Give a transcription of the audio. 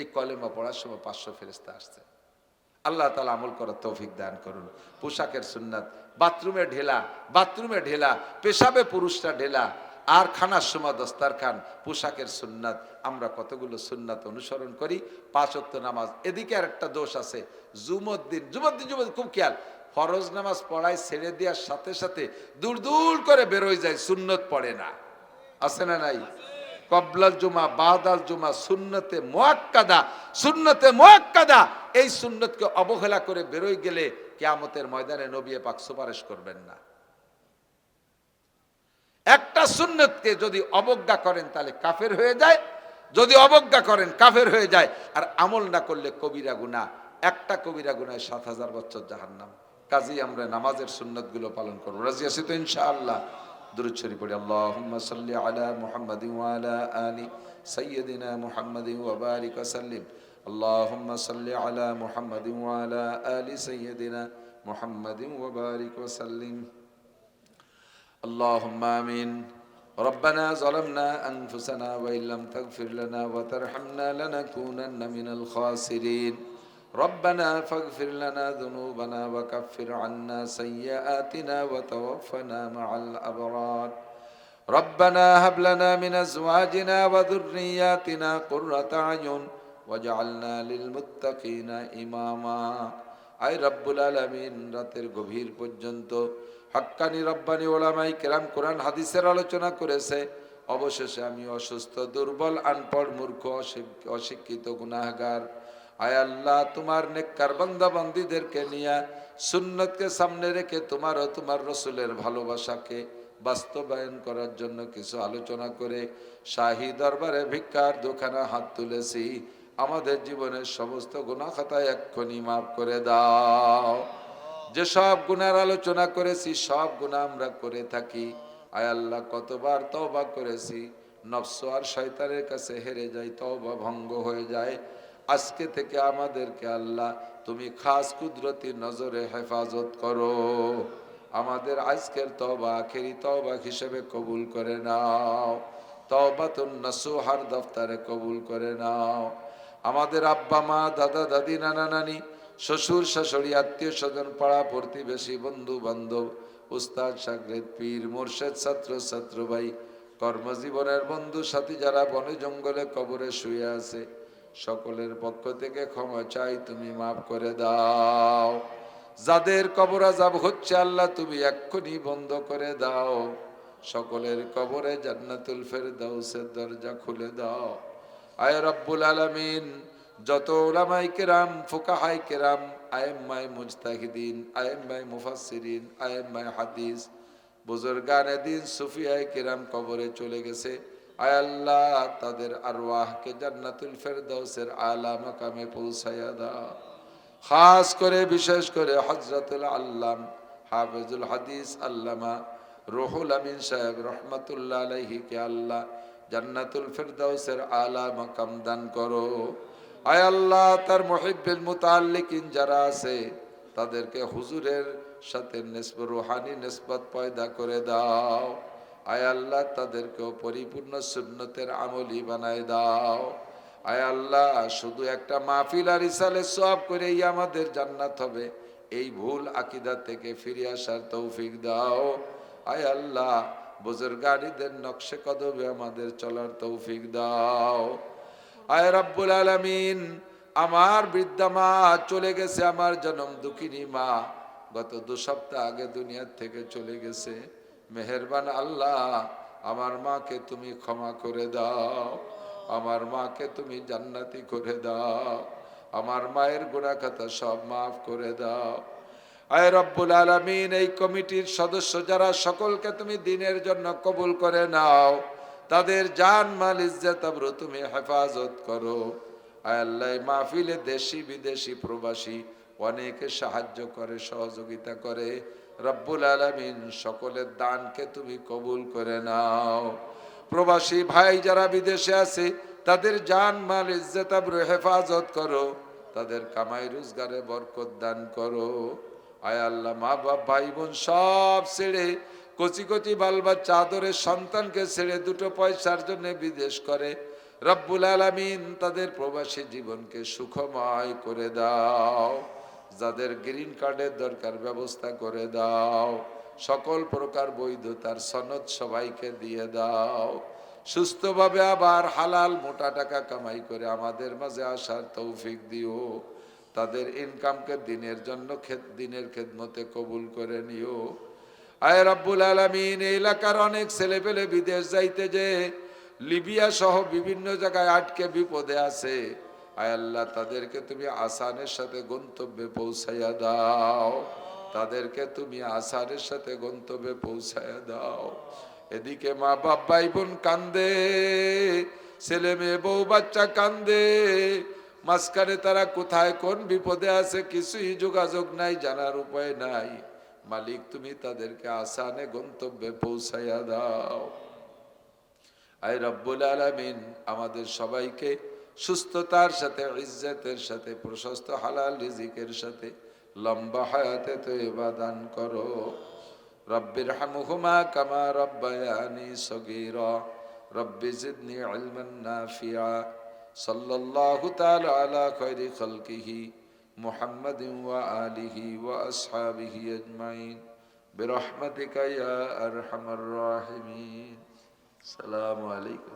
এই কলেমা পড়ার সময় পাঁচশো ফেরেস্তা আসছে। আল্লাহ তালা আমল করার তৌফিক দান করুন। পোশাকের সুন্নাত, বাথরুমে ঢেলা বাথরুমে ঢেলা, পেশাবে পুরুষরা ঢেলা, আর খানার সময় দস্তারখান, পোশাকের সুন্নাত। আমরা কতগুলো সুন্নাত অনুসরণ করি? পাঁচ ওয়াক্ত নামাজ। এদিকে আর একটা দোষ আছে জুমদ্দিন জুমদ্দিন জুমদ্দিন খুব খেয়াল। ফরজ নামাজ পড়ায় ছেড়ে দেওয়ার সাথে সাথে দূর দূর করে বেরোয় যায়, সুন্নত পড়ে না। আছে না নাই? কবলাল জুমা, বাদাল জুমা, সুন্নতে মোয়াক্কাদা সুন্নতে মোয়াক্কাদা এই সুন্নতকে অবহেলা করে বেরোয় গেলে কেয়ামতের ময়দানে নবী পাক সুপারিশ করবেন না। একটা সুন্নতকে যদি অবজ্ঞা করেন, তাহলে কাফের হয়ে যায়। যদি অবজ্ঞা করেন, কাফের হয়ে যায়। আর আমল না করলে কবিরা গুনাহ। একটা কবিরা গুনায় সাত হাজার বছর জাহান্নাম। কাজেই আমরা নামাজের সুন্নতগুলো পালন করব। রাজি আছি তো ইনশাআল্লাহ? درود شریف پڑھیں اللهم صل على محمد وعلى آل سيدنا محمد وبارك وسلم اللهم صل على محمد وعلى آل سيدنا محمد وبارك وسلم اللهم امين ربنا ظلمنا أنفسنا وإن لم تغفر لنا وترحمنا لنكونن من الخاسرين ربنا فاغفر لنا ذنوبنا وكفر عنا سيئاتنا وتوفنا مع الأبرار ربنا هب لنا من أزواجنا وذرياتنا قرة أعين واجعلنا للمتقين إماما আই রব্বুল আলমিন রাতের গভীর পর্যন্ত হাক্কানি রব্বানি ওলামাই কেরাম কোরআন হাদিসের আলোচনা করেছে অবশেষে আমি অসুস্থ দুর্বল আনপড় মূর্খ অশিক- অশিক্ষিত গুনাহগার আয় আল্লাহ, তোমার নেককার বান্দা বান্দিদেরকে নিয়ে সুন্নতকে সামনে রেখে তোমার ও তোমার রসুলের ভালোবাসাকে বাস্তবায়ন করার জন্য কিছু আলোচনা করে শাহী দরবারে ভিক্ষার দোকানে হাত তুলেছি। আমাদের জীবনের সমস্ত গুণা খাতায় এক্ষুনি মাফ করে দাও। যে সব গুণার আলোচনা করেছি, সব গুণা আমরা করে থাকি। আয় আল্লাহ, কতবার তওবা করেছি। নফস আর শয়তানের কাছে হেরে যাই, তওবা ভঙ্গ হয়ে যায়। আজকে থেকে আমাদেরকে আল্লাহ তুমি খাস কুদরতি নজরে হেফাজত করো। আমাদের আজকের তওবা আখেরি তওবা হিসেবে কবুল করে নাও। তওবাতুন নাসুহার দফতারে কবুল করে নাও। আমাদের আব্বা, মা, দাদা, দাদি, নানা, নানি, শ্বশুর, শাশুড়ি, আত্মীয় স্বজন, পাড়া, প্রতিবেশী, বন্ধু, বান্ধব, উস্তাদ, সাগরেদ, পীর, মোর্শেদ, ছাত্র ছাত্র ভাই কর্মজীবনের বন্ধু, সাথী যারা বনে জঙ্গলে কবরে শুয়ে আছে সকলের পক্ষ থেকে ক্ষমা চাই, তুমি মাফ করে দাও। যাদের কবর আজাব হচ্ছে আল্লাহ, তুমি এক্ষুনি বন্ধ করে দাও। সকলের কবরে জান্নাতুল ফেরদাউসের দরজা খুলে দাও। আয় রব্বুল আলামিন, যত ওলামাই কেরাম ফুকাহাই কেরাম আয়েম্মাই মুজতাহিদিন আয়েম্মাই মুফাসসিরিন আয়েম্মাই হাদিস, বুজুর্গানে দিন সুফিয়াই কেরাম কবরে চলে গেছে। আয় আল্লাহ, তাদের আরওয়াহকে জান্নাতুল ফেরদাউসের আলা মাকামে পৌঁছায়া দাও। খাস করে, বিশেষ করে হজরতুল আল্লাম, হাফেজুল হাদিস আল্লামা রুহুল আমিন সাহেব রহমতুল্লাহ আলাইহি কে আল্লাহ জান্নাতুল ফেরদাউসের আলা মাকাম দান করো। আয় আল্লাহ, তার মুহিব্বিল মুতাল্লিকিন যারা আছে, তাদেরকে হুজুরের সাথে নেসব, রুহানি নেসবত পয়দা করে দাও। আয় আল্লাহ, তাদেরকেও পরিপূর্ণ সুন্নতের আমলি বানায় দাও। আয় আল্লাহ, শুধু একটা মাহফিল আর ইসালে সব করেই আমাদের জান্নাত হবে। এই ভুল আকিদা থেকে ফিরে আসার তৌফিক দাও। আয় আল্লাহ, বুজুর্গানিদের নকশে কদবে আমাদের চলার তৌফিক দাও। আয় রাব্বুল আলামিন, আমার বৃদ্ধা মা চলে গেছে, আমার জনম দুঃখিনী মা। গত দু সপ্তাহ আগে দুনিয়ার থেকে চলে গেছে। মেহেরবান আল্লাহ, আমার মাকে তুমি ক্ষমা করে দাও, আমার মাকে তুমি জান্নাতি করে দাও, আমার মায়ের গুণা খাতা সব মাফ করে দাও। আয় রব্বুল আলমিন, এই কমিটির সদস্য যারা সকলকে তুমি দিনের জন্য কবুল করে নাও, তাদের জান মাল ইজ্জত তুমি হেফাজত করো। আয় আল্লাহ মাহফিলে দেশি বিদেশি প্রবাসী অনেকে সাহায্য করে, সহযোগিতা করে। রব্বুল আলমিন সকলের দানকে তুমি কবুল করে নাও। প্রবাসী ভাই যারা বিদেশে আছে, তাদের জান, মাল, ইজ্জত হেফাজত করো। তাদের কামাই, রোজগারে বরকত দান করো। আয় আল্লাহ মা বাপ ভাই বোন সব ছেড়ে, কচি কচি বাল বাচ্চা আদরের সন্তানকে ছেড়ে দুটো পয়সার জন্য বিদেশ করে। রব্বুল আলামিন তাদের প্রবাসী জীবনকে সুখময় করে দাও। যাদের গ্রিন কার্ডের দরকার, ব্যবস্থা করে দাও। সকল প্রকার বৈধতার সনদ সবাইকে দিয়ে দাও। সুস্থভাবে আবার হালাল মোটা টাকা কামাই করে আমাদের মাঝে আসার তৌফিক দিও। তাদের ইনকামকে দিনের জন্য দিনের খেদমতে কবুল করে নিও। আয় রাব্বুল আলামিন এলাকার অনেক ছেলে পেলে বিদেশ যাইতে যে লিবিয়া সহ বিভিন্ন জায়গায় আটকে বিপদে আছে। আয় আল্লাহ, তাদেরকে তুমি আসানের সাথে গন্তব্যে পৌঁছাইয়া দাও। তাদেরকে তুমি আসানের সাথে গন্তব্যে পৌঁছাইয়া দাও। এদিকে মা বাপ ভাই বোন কান্দে, ছেলে মেয়ে, বউ বাচ্চা কান্দে। মাঝখানে তারা কোথায়, কোন বিপদে আছে, কিছুই যোগাযোগ নাই, জানার উপায় নাই। মালিক, তুমি তাদেরকে আসানে গন্তব্যে পৌঁছাইয়া দাও। আয় রব্বুল আলামিন, আমাদের সবাইকে সুস্থতার সাথে ইজ্জতের সাথে প্রশস্ত হালাল রিজিকের সাথে লম্বা হায়াতে তো দান করো রব্বির হামুহুমা কামা রব্বায়ানি সগীরা রব্বি জিদনি ইলমান নাফিয়া সাল্লাল্লাহু তাআলা আলা খায়রি খালকিহি মুহাম্মাদিন ওয়া আলিহি ওয়া আসহাবিহি আজমাইন برحمتك يا أرحم الراحمين السلام عليكم